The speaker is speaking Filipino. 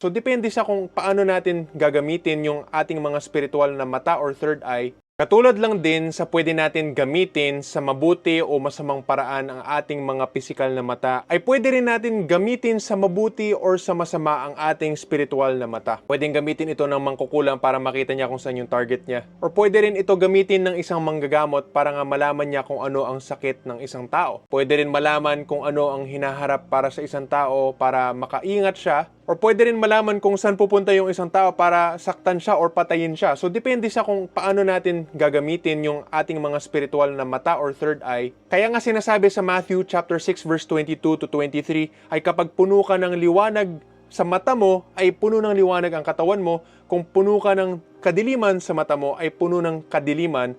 So depende sa kung paano natin gagamitin yung ating mga spiritual na mata or third eye. Katulad lang din sa pwede natin gamitin sa mabuti o masamang paraan ang ating mga pisikal na mata, ay pwede rin natin gamitin sa mabuti or sa masama ang ating spiritual na mata. Pwedeng gamitin ito ng mangkukulang para makita niya kung saan yung target niya. Or pwede rin ito gamitin ng isang manggagamot para nga malaman niya kung ano ang sakit ng isang tao. Pwede rin malaman kung ano ang hinaharap para sa isang tao para makaingat siya Or pwede rin malaman kung saan pupunta yung isang tao para saktan siya or patayin siya. So depende sa kung paano natin gagamitin yung ating mga spiritual na mata or third eye. Kaya nga sinasabi sa Matthew chapter 6 verse 22 to 23 ay kapag puno ka ng liwanag sa mata mo ay puno ng liwanag ang katawan mo. Kung puno ka ng kadiliman sa mata mo ay puno ng kadiliman